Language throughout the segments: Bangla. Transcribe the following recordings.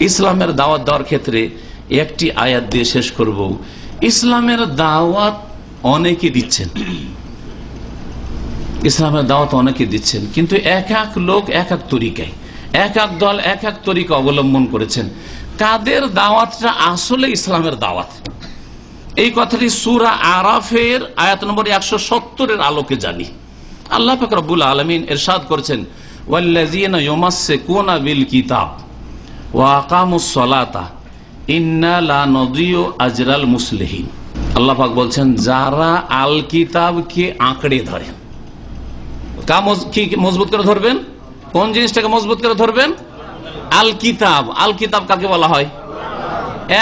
ইসলামের দাওয়াত দেওয়ার ক্ষেত্রে একটি আয়াত দিয়ে শেষ করব। ইসলামের দাওয়াত অনেকে দিচ্ছেন। ইসলামের দাওয়াত অনেকে দিচ্ছেন। কিন্তু এক এক লোক, এক এক তরিকায়, এক এক দল, এক এক তরিকা অবলম্বন করেছেন। কাদের দাওয়াতটা আসলে ইসলামের দাওয়াত? এই কথাটি সুরা আরাফের আয়াত নম্বর একশো সত্তরের আলোকে জানি। আল্লাহ ফকরবুল আলমিন এরশাদ করেছেন, ওয়াল্লাযীনা ইউমাসসিকুনা বিল কিতাব। ওয়া আকামুস সালাতা, ইন্না লা নদিয়ু আজরাল মুসলিহিন। আল্লাহ বলছেন, যারা আল কিতাবকে আঁকড়ে ধরে। কা কি মজবুত করে ধরবেন? কোন জিনিসটাকে মজবুত করে ধরবেন? আল কিতাব। আল কিতাব কাকে বলা হয়?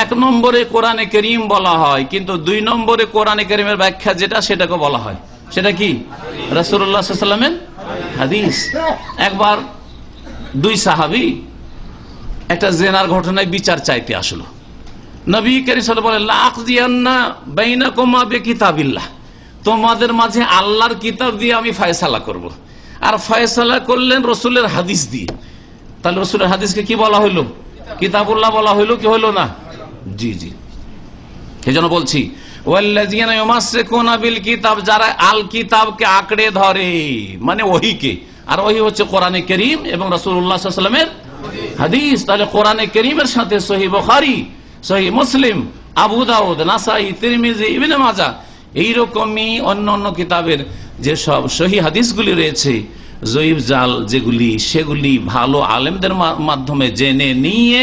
এক নম্বরে কোরআনে করিম বলা হয়, কিন্তু দুই নম্বরে কোরআনে করিমের ব্যাখ্যা যেটা সেটাকে বলা হয়। সেটা কি? রাসুল্লাহামের হাদিস। একবার দুই সাহাবি একটা জেনার ঘটনায় বিচার চাইতে আসলো। নবী আলাইহি বলে লাখ দিয়ান্না বাইনাকুমা বিকিতাবিল্লাহ। তোমাদের মাঝে আল্লাহর কিতাব দিয়ে আমি ফয়সালা করব। আর ফয়সালা করলেন রসুলের হাদিস দিয়ে। তাহলে রসুলের হাদিসকে কি বলা হইল? কিতাবুল্লাহ বলা হইল কি হইল না? জি জি। এই জন্য বলছি কিতাব যারা আল কিতাবকে আঁকড়ে ধরে মানে ওহিকে। আর ওহি হচ্ছে কোরআনে করিম এবং ওয়াসাল্লামের হাদিস, তাহলে কোরআনে করিমের সাথে সহি বুখারী, সহি মুসলিম, আবু দাউদ, নাসাই, তিরমিজি, ইবনে মাজাহ এইরকমই অন্য অন্য কিতাবের যে সব সহি হাদিসগুলি রয়েছে, জয়ীব জাল যেগুলি, সেগুলি ভালো আলেমদের মাধ্যমে জেনে নিয়ে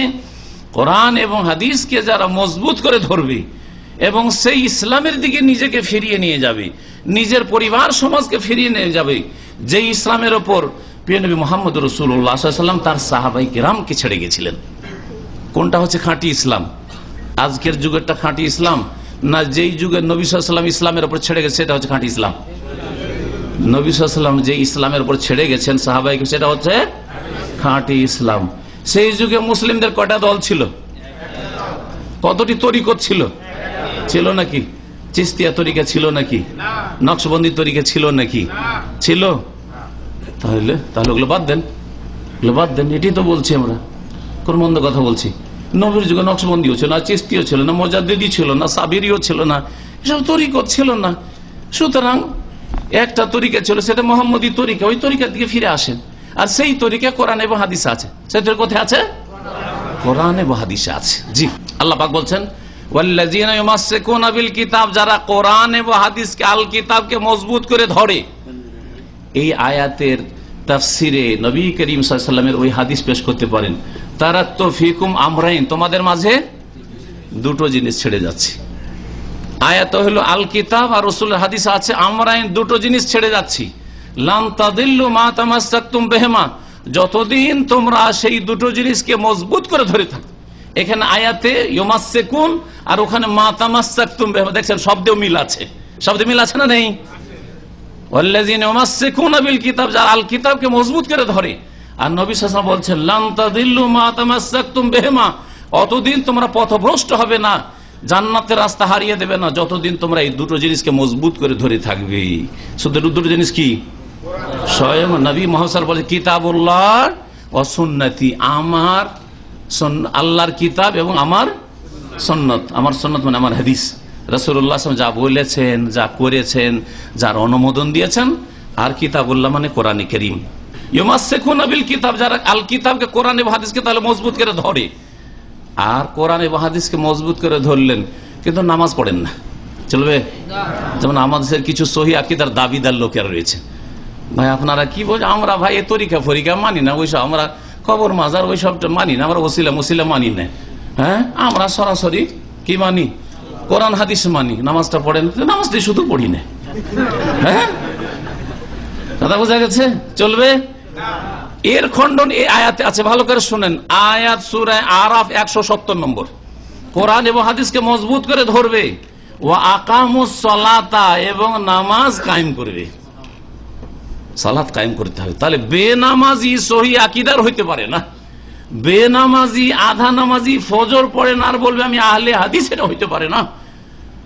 কোরআন এবং হাদিসকে যারা মজবুত করে ধরবে এবং সেই ইসলামের দিকে নিজেকে ফিরিয়ে নিয়ে যাবে, নিজের পরিবার সমাজকে ফিরিয়ে নিয়ে যাবে যে ইসলামের ওপর পিয়নবী মোহাম্মদ রসুল্লাহাম তার সাহাবাই কেরামকে ছেড়ে গেছিলেন? কোনটা হচ্ছে খাঁটি ইসলাম? আজকের যুগেরটা খাঁটি ইসলাম? না যেই যুগের নবী ইসলামের ওপর ছেড়ে গেছে, সেটা হচ্ছে খাঁটি ইসলাম। নবী সাল্লাম যে ইসলামের উপর ছেড়ে গেছেন সাহাবাইকে সেটা হচ্ছে খাঁটি ইসলাম। সেই যুগে মুসলিমদের কটা দল ছিল? কতটি তরিকত ছিল? ছিল নাকি? চিস্তিয়া তরিকা ছিল নাকি? নকশবন্দি তরিকা ছিল নাকি? ছিল? তাহলে তাহলে ওগুলো বাদ দেন। ওগুলো বাদ দেন, এটাই তো বলছি আমরা। কোন মন্দ কথা বলছি। নবীর যুগে নকশবন্দিও ছিল না, চিস্তিও ছিল না মজাদিদি ছিল না, সাবিরিও ছিল না, এসব তরিকত ছিল না। সুতরাং একটা তরিকা ছিল, সেটা মোহাম্মদী তরিকা, ওই তরিকার দিকে ফিরে আসেন। আর সেই তরিকা কোরআন এবং হাদিসে আছে। সেটার কোথায় আছে? কোরআন এবং হাদিসে আছে। জি, আল্লাহ পাক বলছেন যারা কোরআন এবং হাদিসকে আল কিতাবকে মজবুত করে ধরে এই আয়াতের তাফসিরে নবী করিম সাল্লামের ওই হাদিস পেশ করতে পারেন। তারা তো ফিকুম আমরাইন, তোমাদের মাঝে দুটো জিনিস ছেড়ে যাচ্ছে। আয়াত হলো আল কিতাব আর রসুল হাদিস আছে, আমরাইন দুটো জিনিস ছেড়ে যাচ্ছি। লাম মা তামাস্তাকুম বেহেমা, যতদিন তোমরা সেই দুটো জিনিসকে মজবুত করে ধরে থাকো। এখানে আয়াতে ইমাসেকুন আর ওখানে মা তামাস্তাকুম বেহেমা, দেখছেন শব্দেও মিল আছে। শব্দে মিল আছে না নেই? কিতাব যারা আল কিতাবকে মজবুত করে ধরে। আর নবী সাল্লাল্লাহু বলছেন বিহিমা। অতদিন তোমরা পথভ্রষ্ট হবে না, জান্নাতের রাস্তা হারিয়ে দেবে না, যতদিন তোমরা এই দুটো জিনিসকে মজবুত করে ধরে থাকবে। শুধু দুটো জিনিস কি? স্বয়ং নবী মহাসার বলে কিতাবুল্লাহ ও সুন্নতি। আমার আল্লাহর কিতাব এবং আমার সন্নত আমার সন্নত মানে আমার হাদিস। রসুল্লাহ যা বলেছেন, যা করেছেন, যার অনুমোদন দিয়েছেন, আর কিতাবুল্লাহ মানে কোরআন করিম। কিতাব, যারা আল কিতাবকে তাহলে মজবুত করে ধরে। আর মজবুত করে ধরলেন, কিন্তু নামাজ পড়েন না। চলবে? যেমন কিছু দাবিদার লোকেরা রয়েছে। ভাই, আপনারা কি আমরা ভাই, এ তরিকা ফরিকা মানি না, ওইসব আমরা কবর মাজার ওইসবটা মানি না, আমরা ওসিলা মুসিলা মানি না। হ্যাঁ? আমরা সরাসরি কি মানি? কোরআন, হাদিস মানি। নামাজটা পড়েন নামাজটা শুধু পড়ি না। হ্যাঁ? কথা বোঝা গেছে? চলবে? এর খণ্ডন এই আয়াতে আছে, ভালো করে শুনেন। আয়াত সুরায় আরাফ একশো সত্তর নম্বর। কোরআন এবং হাদিসকে মজবুত করে ধরবে। ও আকামুস সলাতা, এবং নামাজ কায়েম করবে। সালাত কায়েম করতে হবে। তাহলে বেনামাজি সহি আকিদার হইতে পারে না। বেনামাজি আধা নামাজি ফজর পড়ে না আর বলবে আমি আহলে হাদিস, এটা হইতে পারে না।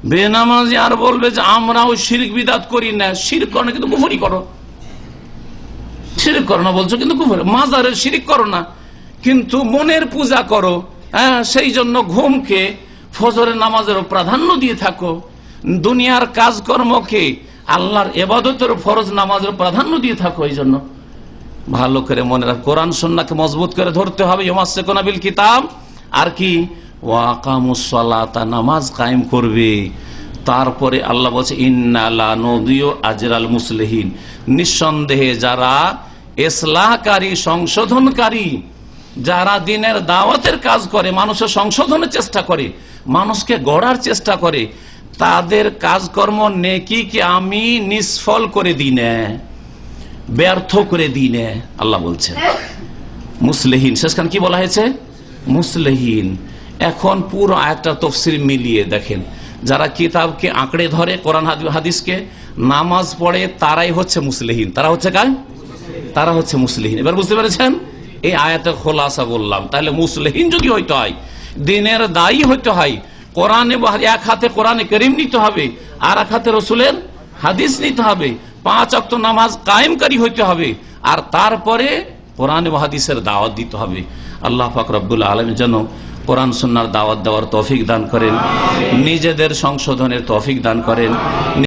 বেনামাজি আর বলবে যে আমরাও শিরক বিদাত করি না। শির করো না, কিন্তু কুফরি করো। শিরিক করো না বলছো, কিন্তু কুফরি মাজারের শিরিক করো না। কিন্তু মনের পূজা করো। হ্যাঁ সেই জন্য ঘুমকে ফজরের নামাজেরও প্রাধান্য দিয়ে থাকো। দুনিয়ার কাজকর্মকে আল্লাহর এবাদতের ফরজ নামাজের প্রাধান্য দিয়ে থাকো, এই জন্য। ভালো করে মনে রাখ, কোরআন সন্নাকে মজবুত করে ধরতে হবে ইমাসেকোনাবিল কিতাব। আর কি? নামাজ কায়েম করবে। তারপরে আল্লাহ বলছে ইন্নালা আজরাল মুসলিহীন। নিঃসন্দেহে যারা এসলাহকারী সংশোধনকারী, যারা দিনের দাওয়াতের কাজ করে, মানুষের সংশোধনের চেষ্টা করে, মানুষকে গড়ার চেষ্টা করে, তাদের কাজকর্ম নেকি কি আমি নিষ্ফল করে দিই না। ব্যর্থ করে দিনে আল্লাহ বলছেন। মুসলেহীন, শেষখান কি বলা হয়েছে? মুসলেহীন। এখন পুরো আয়টা তফসিল মিলিয়ে দেখেন, যারা কিতাবকে আঁকড়ে ধরে, কোরআন হাদি- হাদিসকে নামাজ পড়ে, তারাই হচ্ছে মুসলেহীন। তারা হচ্ছে কার? তারা হচ্ছে মুসলিহীন। এবার বুঝতে পেরেছেন? এই আয়াতে খোলাসা বললাম, তাহলে মুসলিহীন যদি হইতে হয়, দিনের দায়ী হইতে হয়, কোরআনে এক হাতে কোরআনে করিম নিতে হবে, আর এক হাতে রসুলের হাদিস নিতে হবে পাঁচ অক্ত নামাজ কায়েমকারী হইতে হবে। আর তারপরে কোরআন মহাদিসের হাদিসের দাওয়াত দিতে হবে। আল্লাহ ফাকরাবুল আলম যেন কোরআন সন্ন্যার দাওয়াত দেওয়ার তফিক দান করেন। নিজেদের সংশোধনের তফিক দান করেন।